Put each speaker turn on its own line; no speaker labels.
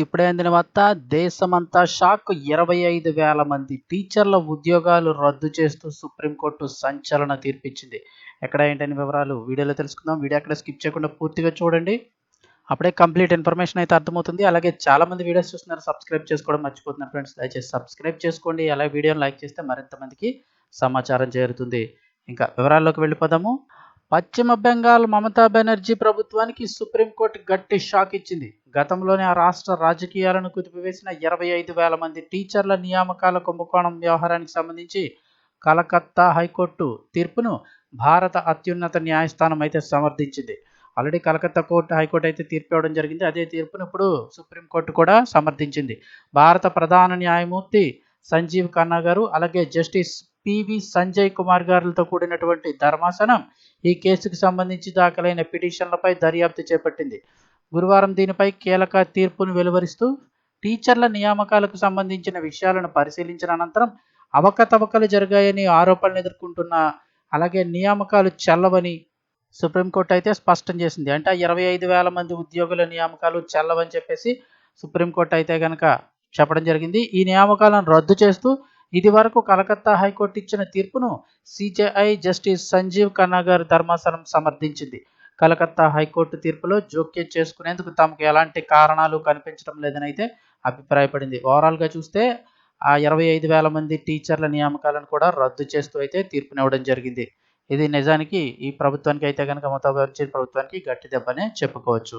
ఇప్పుడే అందిన వార్త దేశమంతా షాక్. ఇరవై ఐదు వేల మంది టీచర్ల ఉద్యోగాలు రద్దు చేస్తూ సుప్రీంకోర్టు సంచలన తీర్పిచ్చింది. ఎక్కడ ఏంటని వివరాలు వీడియోలో తెలుసుకుందాం. వీడియో అక్కడ స్కిప్ చేయకుండా పూర్తిగా చూడండి. అప్పుడే కంప్లీట్ ఇన్ఫర్మేషన్ అయితే అర్థమవుతుంది. అలాగే చాలా మంది వీడియోస్ చూస్తున్నారు. సబ్స్క్రైబ్ చేసుకోవడం మర్చిపోతున్నారు ఫ్రెండ్స్. దయచేసి సబ్స్క్రైబ్ చేసుకోండి. అలాగే వీడియోని లైక్ చేస్తే మరింత మందికి సమాచారం చేరుతుంది. ఇంకా వివరాల్లోకి వెళ్ళిపోదాము. పశ్చిమ బెంగాల్ మమతా బెనర్జీ ప్రభుత్వానికి సుప్రీంకోర్టు గట్టి షాక్ ఇచ్చింది. గతంలోనే ఆ రాష్ట్ర రాజకీయాలను కుదిపివేసిన ఇరవై ఐదు వేల మంది టీచర్ల నియామకాల కుంభకోణం వ్యవహారానికి సంబంధించి కలకత్తా హైకోర్టు తీర్పును భారత అత్యున్నత న్యాయస్థానం అయితే సమర్థించింది. Already Calcutta court high court అయితే తీర్పు ఇవ్వడం జరిగింది. అదే తీర్పును ఇప్పుడు సుప్రీంకోర్టు కూడా సమర్థించింది. భారత ప్రధాన న్యాయమూర్తి సంజీవ్ ఖన్నా గారు అలాగే justice P V Sanjay Kumar గారులతో కూడినటువంటి ధర్మాసనం ఈ కేసుకు సంబంధించి దాఖలైన పిటిషన్లపై దర్యాప్తు చేపట్టింది. గురువారం దీనిపై కీలక తీర్పును వెలువరిస్తూ టీచర్ల నియామకాలకు సంబంధించిన విషయాలను పరిశీలించిన అనంతరం అవకతవకలు జరిగాయని ఆరోపణలు ఎదుర్కొంటున్న అలాగే నియామకాలు చెల్లవని సుప్రీంకోర్టు అయితే స్పష్టం చేసింది. అంటే ఇరవై ఐదు వేల మంది ఉద్యోగుల నియామకాలు చెల్లవని చెప్పేసి సుప్రీంకోర్టు అయితే కనుక చెప్పడం జరిగింది. ఈ నియామకాలను రద్దు చేస్తూ ఇది వరకు కలకత్తా హైకోర్టు ఇచ్చిన తీర్పును సిజేఐ జస్టిస్ సంజీవ్ ఖన్నా గారి ధర్మాసనం సమర్థించింది. కలకత్తా హైకోర్టు తీర్పులో జోక్యం చేసుకునేందుకు తమకు ఎలాంటి కారణాలు కనిపించడం లేదని అయితే అభిప్రాయపడింది. ఓవరాల్గా చూస్తే ఆ ఇరవై ఐదు వేల మంది టీచర్ల నియామకాలను కూడా రద్దు చేస్తూ అయితే తీర్పునివ్వడం జరిగింది. ఇది నిజానికి ఈ ప్రభుత్వానికి అయితే కనుక మమతా బెనర్జీ ప్రభుత్వానికి గట్టి దెబ్బనే చెప్పుకోవచ్చు.